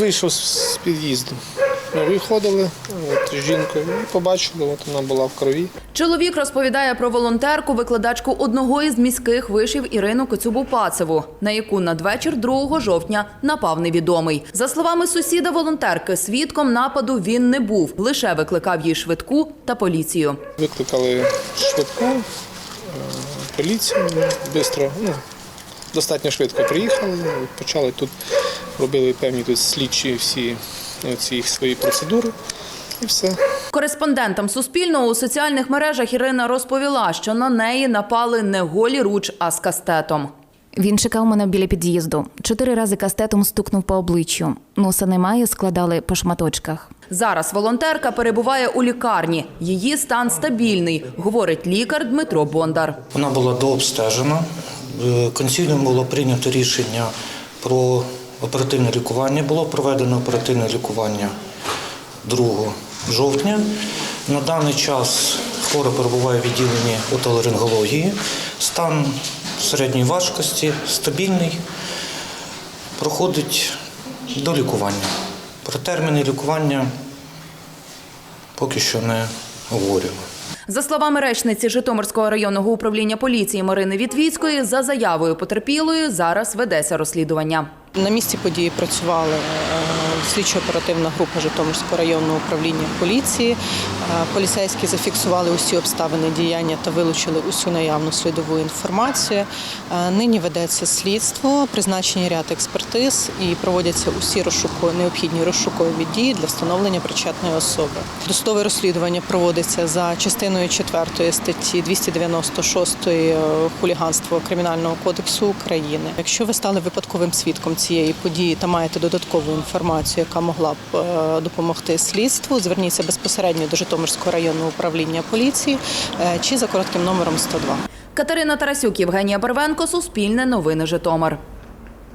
Вийшов з під'їзду. Ми виходили, от жінку, і побачили, от вона була в крові. Чоловік розповідає про волонтерку, викладачку одного із міських вишів Ірину Коцюбу Пацеву, на яку надвечір 2 жовтня напав невідомий. За словами сусіда волонтерки, свідком нападу він не був, лише викликав їй швидку та поліцію. Викликали швидку, е, поліцію, швидко, ну, достатньо швидко приїхали, почали тут, робили певні тут слідчі всі ці свої процедури і все. Кореспондентам Суспільного у соціальних мережах Ірина розповіла, що на неї напали не голі руч, а з кастетом. Він чекав мене біля під'їзду. Чотири рази кастетом стукнув по обличчю. Носа немає, складали по шматочках. Зараз волонтерка перебуває у лікарні. Її стан стабільний, говорить лікар Дмитро Бондар. Вона була дообстежена. Е, Консиліум було прийнято рішення про оперативне лікування. Було проведено оперативне лікування 2 жовтня. На даний час хвора перебуває в відділенні отоларингології. Стан середньої важкості, стабільний, проходить до лікування. Про терміни лікування поки що не говоримо. За словами речниці Житомирського районного управління поліції Марини Вітвіцької, за заявою потерпілої зараз ведеться розслідування. На місці події працювали е, слідчо-оперативна група Житомирського районного управління поліції. Е, Поліцейські зафіксували усі обставини діяння та вилучили усю наявну слідову інформацію. Е, Нині ведеться слідство, призначені ряд експертиз і проводяться усі розшуку, необхідні розшукові дії для встановлення причетної особи. Досудове розслідування проводиться за частиною 4 статті 296 е, хуліганство Кримінального кодексу України. Якщо ви стали випадковим свідком цієї події та маєте додаткову інформацію, яка могла б е, допомогти слідству, зверніться безпосередньо до Житомирського районного управління поліції е, чи за коротким номером 102. Катерина Тарасюк, Євгенія Барвенко, Суспільне новини Житомир.